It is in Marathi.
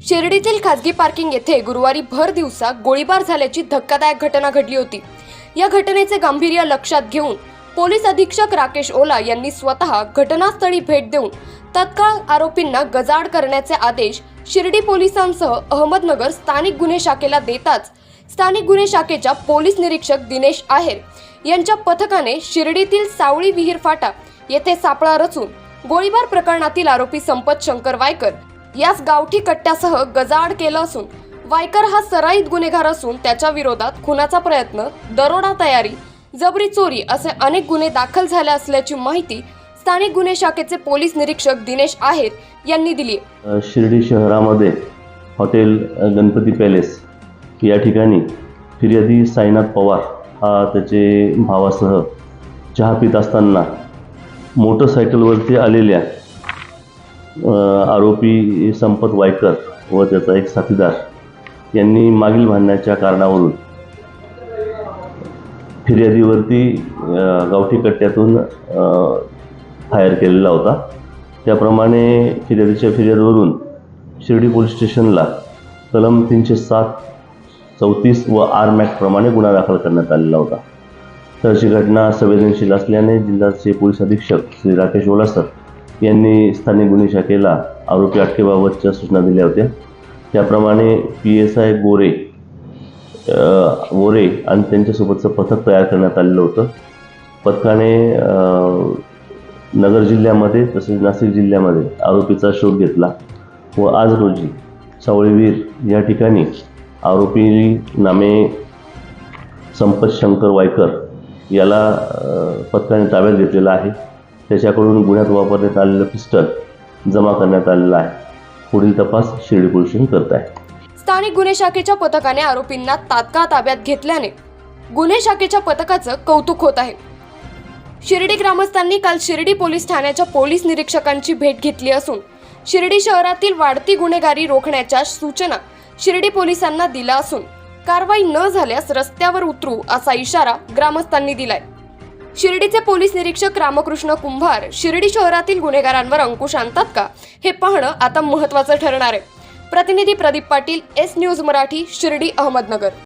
शिर्डीतील खासगी पार्किंग येथे गुरुवारी भर दिवसा गोळीबार झाल्याची धक्कादायक घटना घडली होती. या घटनेचे गांभीर्य लक्षात घेऊन पोलीस अधीक्षक राकेश ओला यांनी स्वतः घटनास्थळी भेट देऊन तत्काळ आरोपींना गजाड करण्याचे आदेश शिर्डी पोलिसांसह अहमदनगर स्थानिक गुन्हे शाखेला देताच स्थानिक गुन्हे शाखेच्या पोलीस निरीक्षक दिनेश आहेर यांच्या पथकाने शिर्डीतील सावळी विहीर फाटा येथे सापळा रचून गोळीबार प्रकरणातील आरोपी संपत शंकर वायकर यास गावठी कट्ट्यासह गजाआड केलं असून वायकर हा सराईत गुन्हेगार असून त्याच्या विरोधात खुनाचा प्रयत्न दरोडा तयारी जबरी चोरी असे अनेक गुन्हे दाखल झाले असल्याची माहिती स्थानिक गुन्हे शाखेचे पोलीस निरीक्षक दिनेश आहेर यांनी दिली शिर्डी शहरामध्ये हॉटेल गणपती पॅलेस या ठिकाणी फिर्यादी साईनाथ पवार हा त्याचे भावासह चहा पित असताना मोटरसायकलवरती आलेल्या आरोपी संपत वायकर व त्याचा एक साथीदार यांनी मागील भांडण्याच्या कारणावरून फिर्यादीवरती गावठी कट्ट्यातून फायर केलेला होता. त्याप्रमाणे फिर्यादीच्या फिर्यादवरून शिर्डी पोलीस स्टेशनला कलम तीनशे सात चौतीस व आर मॅकप्रमाणे गुन्हा दाखल करण्यात आलेला होता. तर अशी घटना संवेदनशील असल्याने जिल्ह्याचे पोलीस अधीक्षक श्री राकेश ओलासर यांनी स्थानिक गुन्हे शाखेला आरोपी अटकेबाबतच्या सूचना दिल्या होत्या. त्याप्रमाणे पी एस आय गोरे वोरे गोरे आणि त्यांच्यासोबतचं पथक तयार करण्यात आलेलं होतं. पथकाने नगर जिल्ह्यामध्ये तसेच नाशिक जिल्ह्यामध्ये आरोपीचा शोध घेतला व आज रोजी सावळीवीर या ठिकाणी आरोपी नामे संपत शंकर वायकर याला पथकाने ताब्यात घेतलेला आहे. त्याच्याकडून गुन्ह्यात वापरण्यात आलेलं पिस्टल जमा करण्यात आलेलं आहे. पुढील तपास शिर्डी पोलिसांनी करत आहे. स्थानिक गुन्हे शाखेच्या पथकाने आरोपींना तात्काळ ताब्यात घेतल्याने गुन्हे शाखेच्या पथकाचं कौतुक होत आहे. शिर्डी ग्रामस्थांनी काल शिर्डी पोलीस ठाण्याच्या पोलीस निरीक्षकांची भेट घेतली असून शिर्डी शहरातील वाढती गुन्हेगारी रोखण्याच्या सूचना शिर्डी पोलिसांना दिल्या असून कारवाई न झाल्यास रस्त्यावर उतरू असा इशारा ग्रामस्थांनी दिलाय. शिर्डीचे पोलीस निरीक्षक रामकृष्ण कुंभार शिर्डी शहरातील गुन्हेगारांवर अंकुश आणतात का? हे पाहणं आता महत्त्वाचं ठरणार आहे. प्रतिनिधी प्रदीप पाटील एस न्यूज मराठी शिर्डी अहमदनगर.